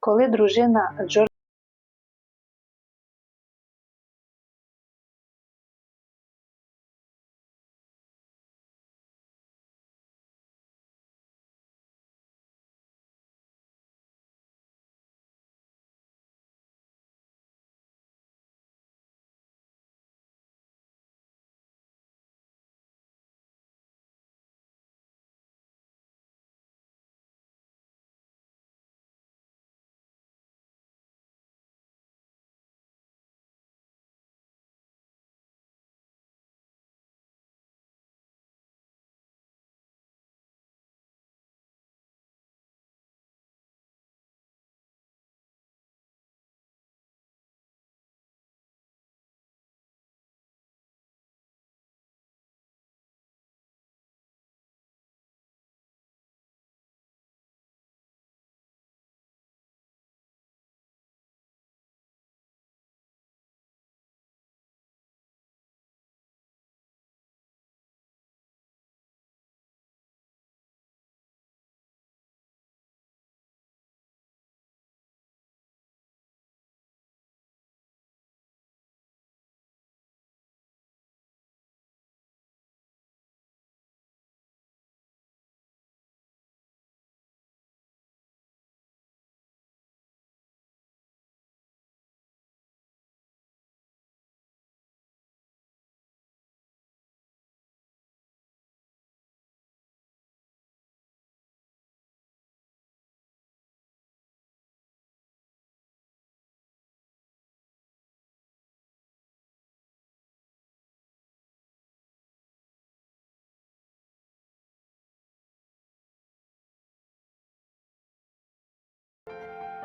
Коли дружина Джорджа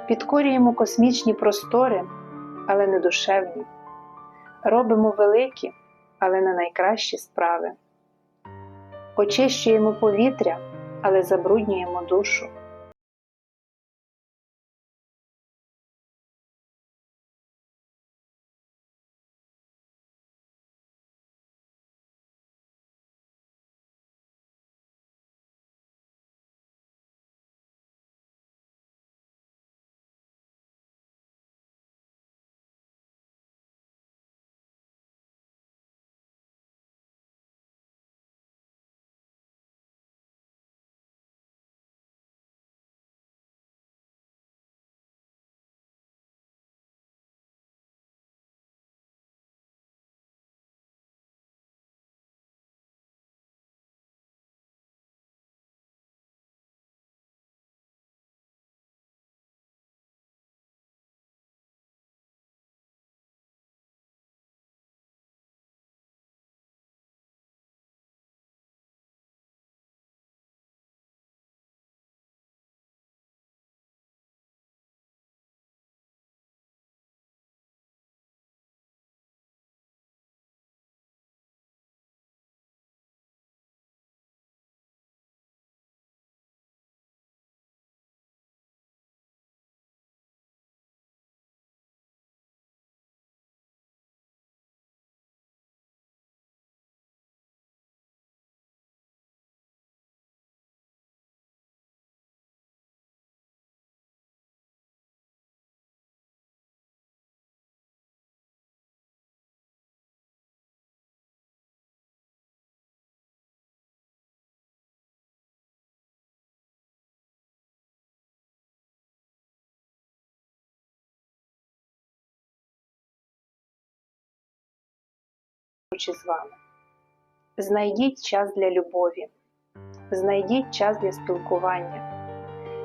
підкорюємо космічні простори, але не душевні, робимо великі, але не найкращі справи, очищуємо повітря, але забруднюємо душу. Поруч з вами. Знайдіть час для любові, знайдіть час для спілкування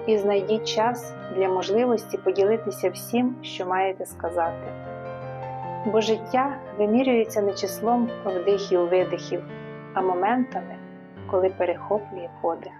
і знайдіть час для можливості поділитися всім, що маєте сказати. Бо життя вимірюється не числом вдихів-видихів, а моментами, коли перехоплює подих.